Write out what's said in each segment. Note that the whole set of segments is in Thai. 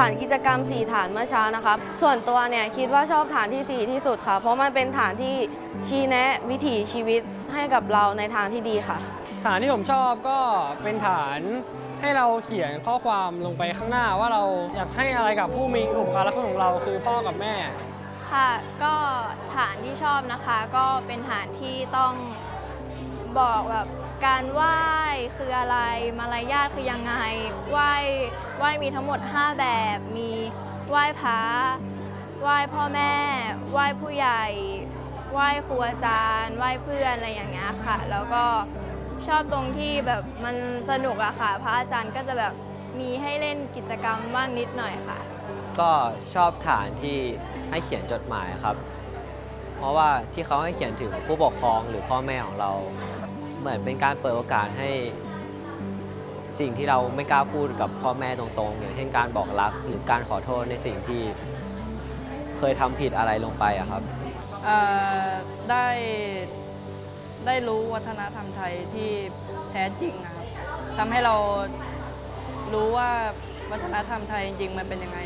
ผ่านกิจกรรม 4 ฐานเมื่อเช้านะครับ ส่วนตัวเนี่ยคิดว่าชอบฐานทีสี่ 4 ที่สุดค่ะ เพราะมันเป็นฐานที่ชี้แนะวิถีชีวิตให้กับเราในทางที่ดีค่ะ ฐานที่ผมชอบก็เป็นฐานให้เราเขียนข้อความลงไปข้างหน้าว่าเราอยากให้อะไรกับผู้มีอุปการะคุณของเราคือพ่อกับแม่ ค่ะ ก็ฐานที่ชอบนะคะ ก็เป็นฐานที่ต้องบอกแบบ การไหว้คืออะไร มารยาทคือยังไง ไหว้ไหว้มีทั้งหมด 5 แบบ มีไหว้พระไหว้พ่อแม่ ไหว้ผู้ใหญ่ ไหว้ครูอาจารย์ ไหว้เพื่อนอะไรอย่างเงี้ยค่ะ แล้วก็ชอบตรงที่แบบมันสนุกอะค่ะ พระอาจารย์ก็จะแบบมีให้เล่นกิจกรรมบ้างนิดหน่อยค่ะ ก็ชอบฐานที่ให้เขียนจดหมายครับ เพราะว่าที่เขาให้เขียนถึงผู้ปกครองหรือพ่อแม่ของเรา เหมือนเป็นการเปิดโอกาสให้สิ่งที่เราไม่กล้าพูดกับพ่อแม่ตรงๆอย่างเช่นการบอกรักหรือการขอโทษในสิ่งที่เคยทำผิดอะไรลงไปอะครับเอ่อได้ได้รู้วัฒนธรรมไทยที่แท้จริงนะครับทำให้เรารู้ว่าวัฒนธรรมไทยจริงๆมันเป็นยังไง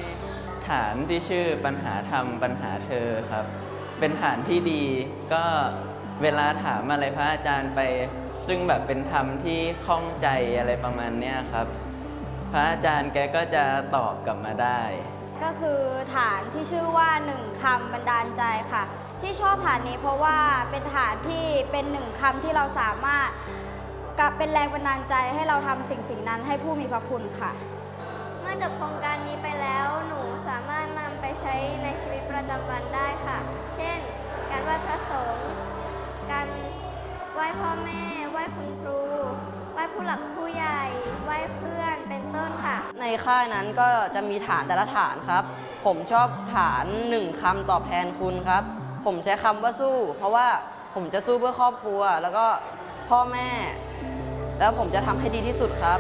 ฐานที่ชื่อปัญหาธรรมปัญหาเธอครับ เป็นฐานที่ดีก็เวลาถามอะไรพระอาจารย์ไป ซึ่งแบบเป็นธรรมที่คล่องใจอะไรประมาณเนี้ยครับ พระอาจารย์แกก็จะตอบกลับมาได้ ก็คือฐานที่ชื่อว่าหนึ่งคำบันดาลใจค่ะ ที่ชอบฐานนี้เพราะว่าเป็นฐานที่เป็นหนึ่งคำที่เราสามารถกับเป็นแรงบันดาลใจให้เราทำสิ่งสิ่งนั้นให้ผู้มีพระคุณค่ะ เมื่อจบโครงการนี้ไปแล้วหนูสามารถนำไปใช้ในชีวิตประจำวันได้ค่ะ เช่น การไหว้พระสงฆ์การ ไหว้พ่อแม่ ไหว้คุณครู ไหว้ผู้หลักผู้ใหญ่ ไหว้เพื่อนเป็นต้นค่ะ ในค่ายนั้นก็จะมีฐานแต่ละฐานครับ ผมชอบฐานหนึ่งคำตอบแทนคุณครับ ผมใช้คำว่าสู้ เพราะว่าผมจะสู้เพื่อครอบครัว แล้วก็พ่อแม่ แล้วผมจะทำให้ดีที่สุดครับ